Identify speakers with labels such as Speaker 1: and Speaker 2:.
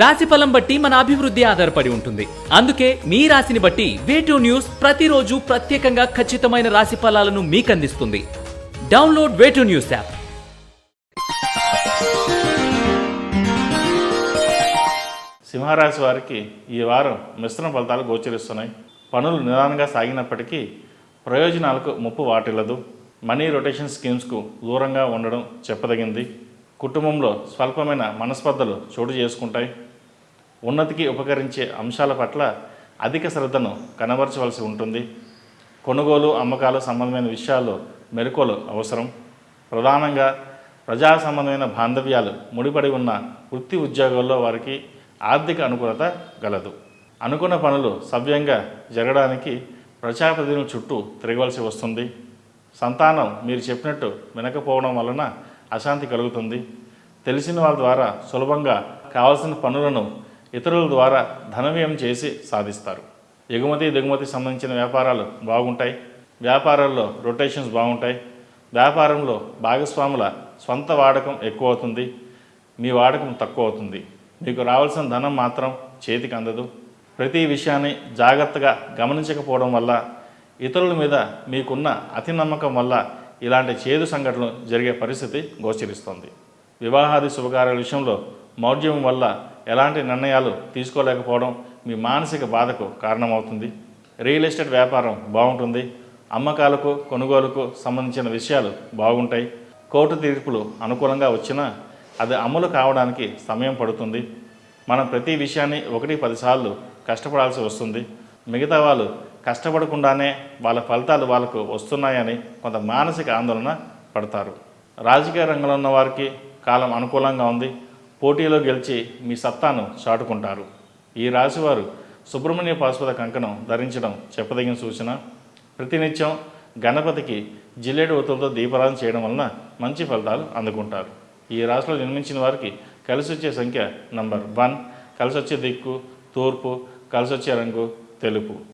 Speaker 1: రాశి ఫలం బట్టి మన అభివృద్ధి ఆధారపడి ఉంటుంది. అందుకే మీ రాశిని బట్టి వేటూ న్యూస్ ప్రతిరోజు ప్రత్యేకంగా ఖచ్చితమైన రాశి ఫలాలను మీకు అందిస్తుంది డౌన్లోడ్ వేటూ న్యూస్ యాప్
Speaker 2: సింహరాశి వారికి ఈ వారం మిశ్రమ ఫలితాలు గోచరిస్తున్నాయి. పనులు నిదానంగా సాగినప్పటికీ ప్రయోజనాలకు ముప్పు వాటిల్లదు. మనీ రొటేషన్ స్కీమ్స్కు దూరంగా ఉండడం చెప్పదగింది. కుటుంబంలో స్వల్పమైన మనస్పర్ధలు చోటు చేసుకుంటాయి. ఉన్నతికి ఉపకరించే అంశాల పట్ల అధిక శ్రద్ధను కనబరచవలసి ఉంటుంది. కొనుగోలు అమ్మకాలు సంబంధమైన విషయాల్లో మెరుకోలు అవసరం. ప్రధానంగా ప్రజా సంబంధమైన బాంధవ్యాలు ముడిపడి ఉన్న వృత్తి ఉద్యోగాల్లో వారికి ఆర్థిక అనుకూలత గలదు. అనుకున్న పనులు సవ్యంగా జరగడానికి ప్రజాప్రతినిధుల చుట్టూ తిరగవలసి వస్తుంది. సంతానం మీరు చెప్పినట్టు వినకపోవడం వలన అశాంతి కలుగుతుంది. తెలిసిన వాళ్ళ ద్వారా సులభంగా కావాల్సిన పనులను ఇతరుల ద్వారా ధనవ్యయం చేసి సాధిస్తారు. ఎగుమతి దిగుమతి సంబంధించిన వ్యాపారాలు బాగుంటాయి. వ్యాపారాల్లో రొటేషన్స్ బాగుంటాయి. వ్యాపారంలో భాగస్వాముల స్వంత వాడకం ఎక్కువ అవుతుంది మీ వాడకం తక్కువ అవుతుంది మీకు రావాల్సిన ధనం మాత్రం చేతికి అందదు. ప్రతి విషయాన్ని జాగ్రత్తగా గమనించకపోవడం వల్ల ఇతరుల మీద మీకున్న అతి నమ్మకం వల్ల ఇలాంటి చేదు సంఘటనలు జరిగే పరిస్థితి గోచరిస్తోంది. వివాహాది శుభకార్యాల విషయంలో మౌఢ్యం వల్ల ఎలాంటి నిర్ణయాలు తీసుకోలేకపోవడం మీ మానసిక బాధకు కారణమవుతుంది. రియల్ ఎస్టేట్ వ్యాపారం బాగుంటుంది. అమ్మకాలకు కొనుగోలుకు సంబంధించిన విషయాలు బాగుంటాయి. కోర్టు తీర్పులు అనుకూలంగా వచ్చినా అది అమలు కావడానికి సమయం పడుతుంది. మనం ప్రతి విషయాన్ని ఒకటి పదిసార్లు కష్టపడాల్సి వస్తుంది. మిగతా వాళ్ళు కష్టపడకుండానే వాళ్ళ ఫలితాలు వాళ్ళకు వస్తున్నాయని కొంత మానసిక ఆందోళన పడతారు. రాజకీయ రంగంలో ఉన్న వారికి కాలం అనుకూలంగా ఉంది. పోటీలో గెలిచి మీ సత్తాను చాటుకుంటారు. ఈ రాశివారు సుబ్రహ్మణ్య పాశుపత కంకణం ధరించడం చెప్పదగిన సూచన. ప్రతినిత్యం గణపతికి జిల్లేడు ఒత్తులతో దీపారాధన చేయడం వలన మంచి ఫలితాలు అందుకుంటారు. ఈ రాశిలో జన్మించిన వారికి కలిసి వచ్చే సంఖ్య నంబర్ వన్ కలిసి వచ్చే దిక్కు తూర్పు కలిసి వచ్చే రంగు తెలుపు.